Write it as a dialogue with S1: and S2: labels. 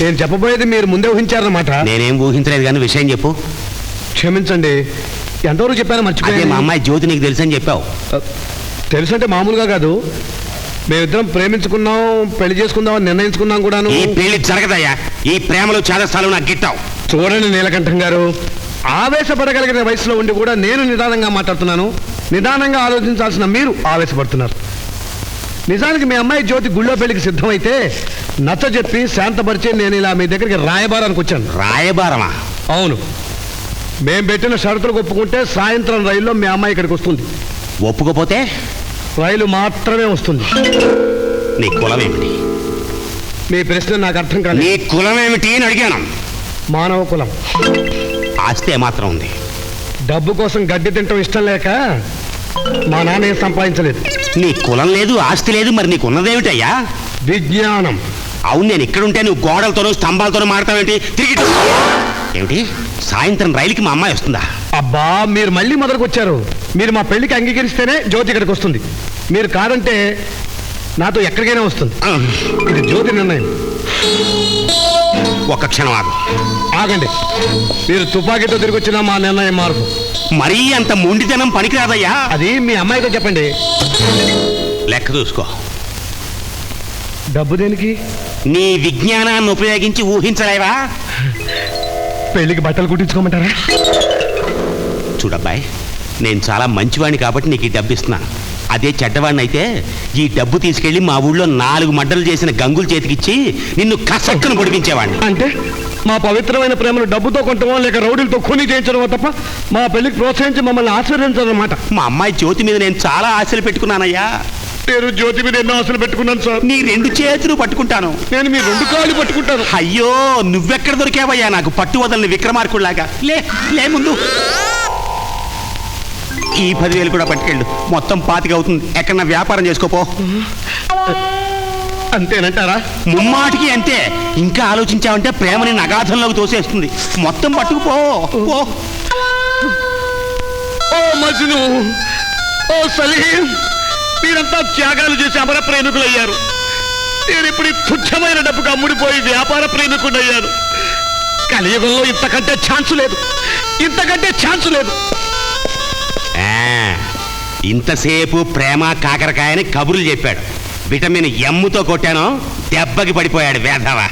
S1: నేను చెప్పబోయేది మీరు ముందే ఊహించారన్నమాట.
S2: నేనేం ఊహించలేదు కానీ విషయం చెప్పు.
S1: క్షమించండి. ఎంతవరకు చెప్పానో
S2: అదే మా అమ్మాయి జ్యోతి నీకు తెలుసని చెప్పావు.
S1: తెలుసంటే మామూలుగా కాదు. మేమిద్దరం ప్రేమించుకున్నాం పెళ్ళి చేసుకుందాం నిర్ణయించుకున్నాం కూడాను.
S2: ఈ పెళ్ళి జరగదయ్యా. ఈ ప్రేమలో చేదస్తాలు నాకు గిట్టావు.
S1: చూడండి నీలకంఠం గారు. ఆవేశపడగలిగిన వయసులో ఉండి కూడా నేను నిదానంగా మాట్లాడుతున్నాను. నిదానంగా ఆలోచించాల్సిన మీరు ఆవేశపడుతున్నారు. నిజానికి మీ అమ్మాయి జ్యోతి గుళ్ళో పెళ్ళికి సిద్ధమైతే నచ్చ చెప్పి శాంతపరిచి నేను ఇలా మీ దగ్గరికి రాయబారానికి వచ్చాను.
S2: రాయబారమా?
S1: అవును. మేం పెట్టిన షరతులకు ఒప్పుకుంటే సాయంత్రం రైల్లో మీ అమ్మాయి ఇక్కడికి వస్తుంది.
S2: ఒప్పుకోపోతే?
S1: రైలు మాత్రమే వస్తుంది.
S2: నీ కులం ఏమిటి
S1: మీ ప్రశ్న నాకు అర్థం కాలేదు.
S2: నీ కులం ఏమిటి అని అడిగాను.
S1: మానవ కులం.
S2: ఆస్తి మాత్రం ఉంది.
S1: డబ్బు కోసం గడ్డి తింటం ఇష్టం లేక మా నాన్న ఏం సంపాదించలేదు.
S2: నీ కులం లేదు ఆస్తి లేదు మరి నీకు ఉన్నదేమిటయ్యా
S1: విజ్ఞానం.
S2: అవును నేను ఇక్కడుంటే నువ్వు గోడలతోనూ స్తంభాలతోనూ మాడతావేంటి తిరిగి. ఏమిటి? సాయంత్రం రైలుకి మా అమ్మాయి వస్తుందా?
S1: అబ్బా మీరు మళ్ళీ మొదలుకు వచ్చారు మీరు మా పెళ్ళికి అంగీకరిస్తేనే జ్యోతి ఇక్కడికి వస్తుంది. మీరు కాదంటే నాతో ఎక్కడికైనా వస్తుంది. ఇది జ్యోతి నిర్ణయం.
S2: ఒక్క క్షణం ఆగు.
S1: ఆగండి. మీరు తుపాకీతో తిరిగి వచ్చిన మా నిర్ణయం మార్పు
S2: మరీ అంత మొండితనం పనికిరాదయ్యా.
S1: అది మీ అమ్మాయితో చెప్పండి.
S2: లెక్క చూసుకో.
S1: డబ్బు దేనికి?
S2: నీ విజ్ఞానాన్ని ఉపయోగించి ఊహించలేవా?
S1: పెళ్ళికి బట్టలు కుట్టించుకోమంటారా?
S2: చూడబ్బాయ్ నేను చాలా మంచివాడిని కాబట్టి నీకు ఈ డబ్బు ఇస్తున్నాను. అదే చెడ్డవాడిని అయితే ఈ డబ్బు తీసుకెళ్ళి మా ఊళ్ళో నాలుగు మడ్డలు చేసిన గంగుల చేతికిచ్చి నిన్ను కసక్కును పొడిపించేవాడిని
S1: అంటే మా పవిత్రమైన ప్రేమను డబ్బుతో కొంటమో లేక రౌడీలతో కొని చేయించడమో తప్ప మా పెళ్ళికి ప్రోత్సహించి మమ్మల్ని ఆశీర్వదించాలన్నమాట
S2: మా అమ్మాయి జ్యోతి మీద నేను చాలా ఆశలు పెట్టుకున్నానయ్యా.
S1: నేను జ్యోతి మీద ఎన్నో ఆశలు పెట్టుకున్నాను సార్.
S2: నీ రెండు చేతులు పట్టుకుంటాను.
S1: నేను మీ రెండు కాళ్ళు పట్టుకుంటాను.
S2: అయ్యో నువ్వెక్కడ దొరికావయ్యా నాకు పట్టు వదలని విక్రమార్కుడిలాగా లే లే ముందు. ఈ పదివేలు కూడా పట్టుకెళ్ళు. మొత్తం పాతిక అవుతుంది. ఎక్కడన్నా వ్యాపారం చేసుకోపో.
S1: అంతేనంటారా?
S2: ముమ్మాటికి అంతే ఇంకా ఆలోచించావంటే ప్రేమని నగాధంలోకి తోసేస్తుంది. మొత్తం పట్టుకుపో. పో.
S1: ఓ మజ్ను ఓ సలీం మీరంతా త్యాగాలు చేసి అమర ప్రేమికులయ్యారు. నేను ఇప్పుడు ఈ తుచ్చమైన డబ్బుకు అమ్ముడిపోయి వ్యాపార ప్రేమికుడయ్యాను కలియుగంలో ఇంతకంటే ఛాన్స్ లేదు. ఇంతకంటే ఛాన్స్ లేదు.
S2: ఆ, ఇంతసేపు ప్రేమ కాకరకాయని కబుర్లు చెప్పాడు. విటమిన్ ఎమ్ముతో కొట్టాను దెబ్బకి పడిపోయాడు వేధవా.